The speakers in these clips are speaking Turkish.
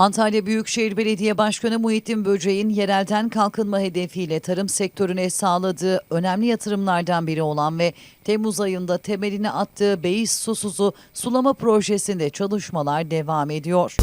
Antalya Büyükşehir Belediye Başkanı Muhittin Böceğin yerelden kalkınma hedefiyle tarım sektörüne sağladığı önemli yatırımlardan biri olan ve Temmuz ayında temelini attığı Beyiz Susuzu sulama projesinde çalışmalar devam ediyor.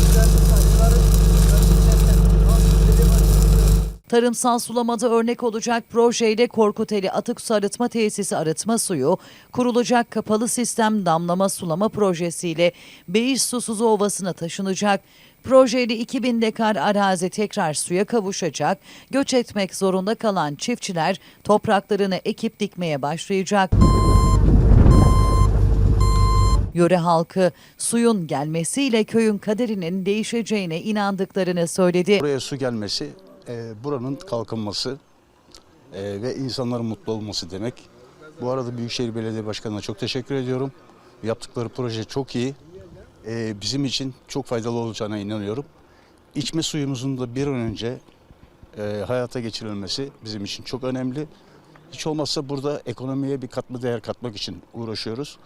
Tarımsal sulamada örnek olacak projeyle Korkuteli Atık Su Arıtma Tesisi arıtma suyu, kurulacak kapalı sistem damlama sulama projesiyle Beyiş Susuzu Ovası'na taşınacak. Projeyle 2000 dekar arazi tekrar suya kavuşacak, göç etmek zorunda kalan çiftçiler topraklarını ekip dikmeye başlayacak. Yöre halkı suyun gelmesiyle köyün kaderinin değişeceğine inandıklarını söyledi. Buraya su gelmesi, e, buranın kalkınması e, ve insanların mutlu olması demek. Bu arada Büyükşehir Belediye Başkanı'na çok teşekkür ediyorum. Yaptıkları proje çok iyi. E, bizim için çok faydalı olacağına inanıyorum. İçme suyumuzun da bir an önce e, hayata geçirilmesi bizim için çok önemli. Hiç olmazsa burada ekonomiye bir katma değer katmak için uğraşıyoruz.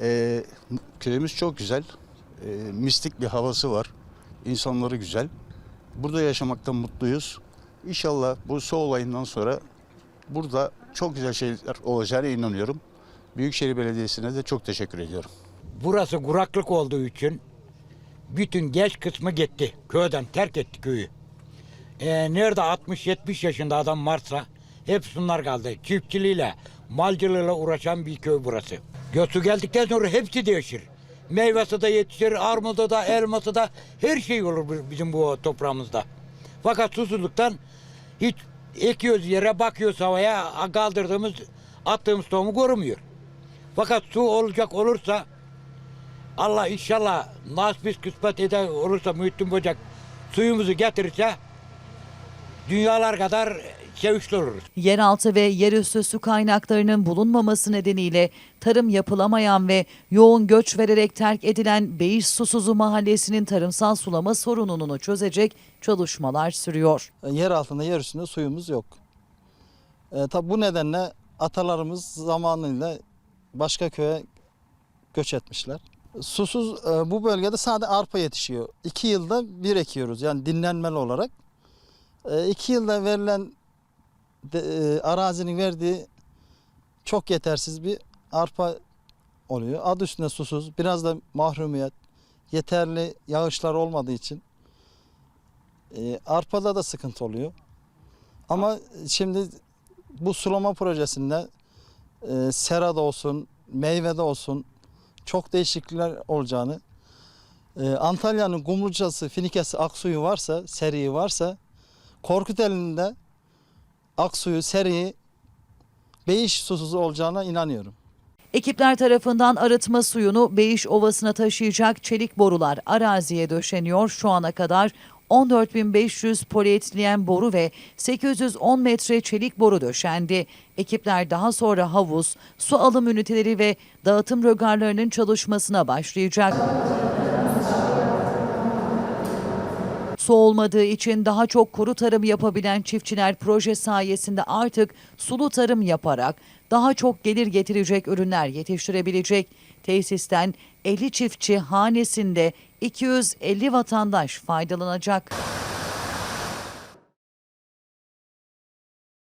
E, köyümüz çok güzel. E, mistik bir havası var. İnsanları güzel. Burada yaşamaktan mutluyuz. İnşallah bu su olayından sonra burada çok güzel şeyler olacağına inanıyorum. Büyükşehir Belediyesi'ne de çok teşekkür ediyorum. Burası kuraklık olduğu için bütün geç kısmı gitti. Köyden terk etti köyü. Ee, nerede 60-70 yaşında adam varsa hep bunlar kaldı. Çiftçiliğiyle, malcılığıyla uğraşan bir köy burası. Göçü geldikten sonra hepsi değişir. Meyvesi de yetişir, armudu da, elması da her şey olur bizim bu toprağımızda. Fakat susuzluktan hiç ekiyoruz yere bakıyoruz havaya kaldırdığımız attığımız tohumu görmüyor. Fakat su olacak olursa Allah inşallah nasip kısmet eder olursa Muhittin Böcek suyumuzu getirirse dünyalar kadar sevinçli oluruz. Yeraltı ve yerüstü su kaynaklarının bulunmaması nedeniyle tarım yapılamayan ve yoğun göç vererek terk edilen Beyiş Susuzu Mahallesi'nin tarımsal sulama sorununu çözecek çalışmalar sürüyor. yer altında yer üstünde suyumuz yok. E, tabi bu nedenle atalarımız zamanıyla başka köye göç etmişler. Susuz e, bu bölgede sadece arpa yetişiyor. İki yılda bir ekiyoruz yani dinlenmeli olarak. E, iki yılda verilen e, arazinin verdiği çok yetersiz bir arpa oluyor. Adı üstünde susuz. Biraz da mahrumiyet. Yeterli yağışlar olmadığı için e, arpada da sıkıntı oluyor. Ama şimdi bu sulama projesinde serada olsun, meyvede olsun çok değişiklikler olacağını, e, Antalya'nın Kumlucası, Finikesi, Aksuyu varsa, seriyi varsa, Korkuteli'nin de Aksuyu, seriyi Beyiş susuz olacağına inanıyorum. Ekipler tarafından arıtma suyunu Beyiş Ovası'na taşıyacak çelik borular araziye döşeniyor. Şu ana kadar 14.500 polietilen boru ve 810 metre çelik boru döşendi. Ekipler daha sonra havuz, su alım üniteleri ve dağıtım rögarlarının çalışmasına başlayacak. Su olmadığı için daha çok kuru tarım yapabilen çiftçiler proje sayesinde artık sulu tarım yaparak daha çok gelir getirecek ürünler yetiştirebilecek. Tesisten 50 çiftçi hanesinde 250 vatandaş faydalanacak.